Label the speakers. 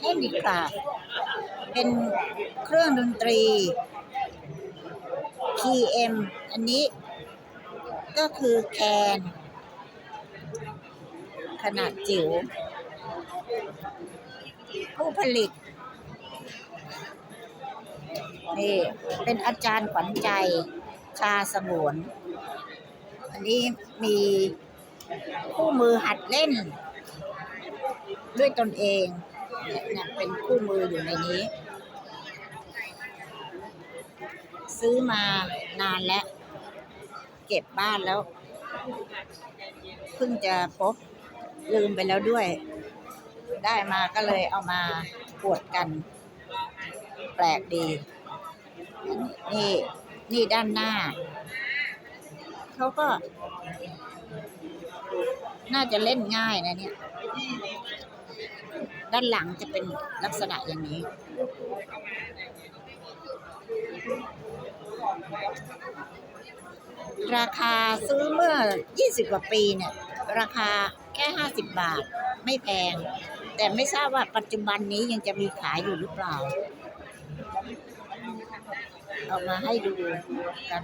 Speaker 1: เล่นดีกาเป็นเครื่องดนตรี PM อันนี้ก็คือแคน ขนาดจิ๋ว ผู้ผลิตนี่เป็นอาจารย์ขวัญใจชาสงวน อันนี้มีคู่มือหัดเล่น ด้วยตนเองเนี่ยเป็นคู่มืออยู่ในนี้ ซื้อมานานแล้ว เก็บบ้านแล้ว เพิ่งจะพบลืมไปแล้วด้วย ได้มาก็เลยเอามาปวดกัน แปลกดี นี่นี่ด้านหน้า เขาก็ น่าจะเล่นง่ายนะเนี่ย ด้านหลังจะเป็นลักษณะอย่างนี้ ราคาซื้อเมื่อ 20 กว่าปีเนี่ย ราคาแค่ 50 บาทไม่แพง แต่ไม่ทราบว่าปัจจุบันนี้ยังจะมีขายอยู่หรือเปล่า เอามาให้ดูกัน